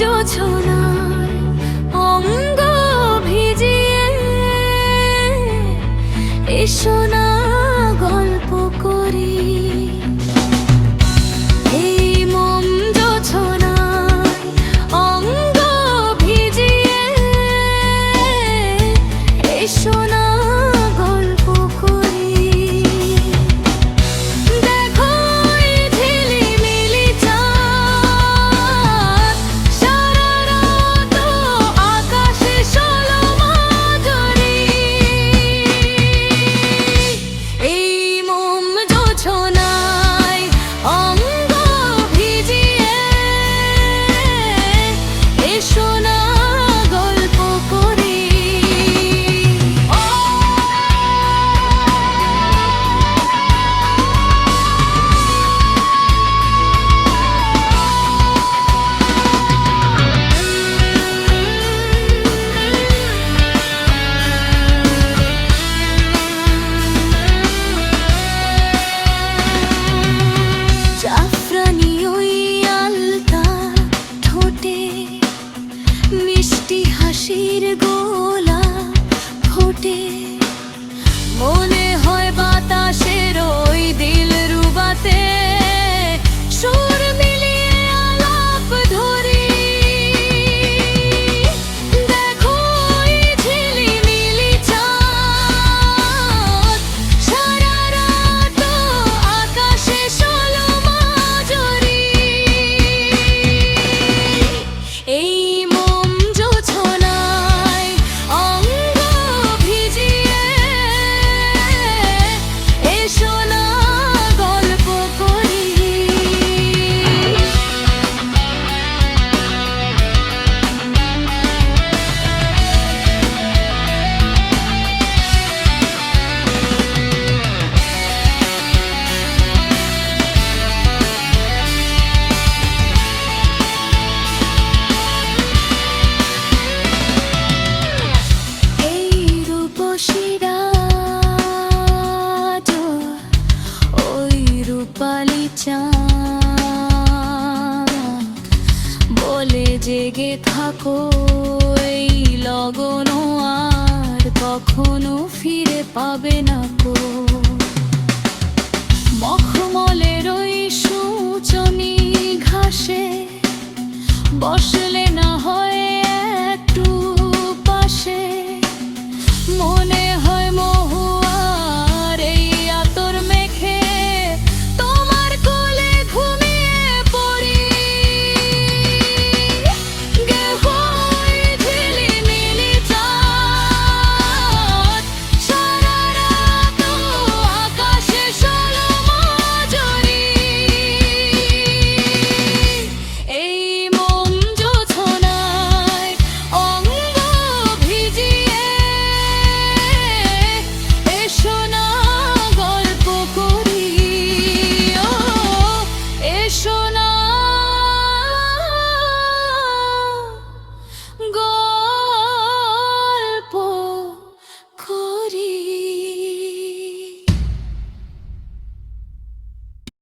যোছনায় অঙ্গ ভিজিয়ে এসো না। হাসির গোলা ঘটে মনে হয় বাতাস রূপালি বলে জেগে থাকো এই লগন আর কখনো ফিরে পাবে না কো। মখমলের ওই সূচনী ঘাসে বসে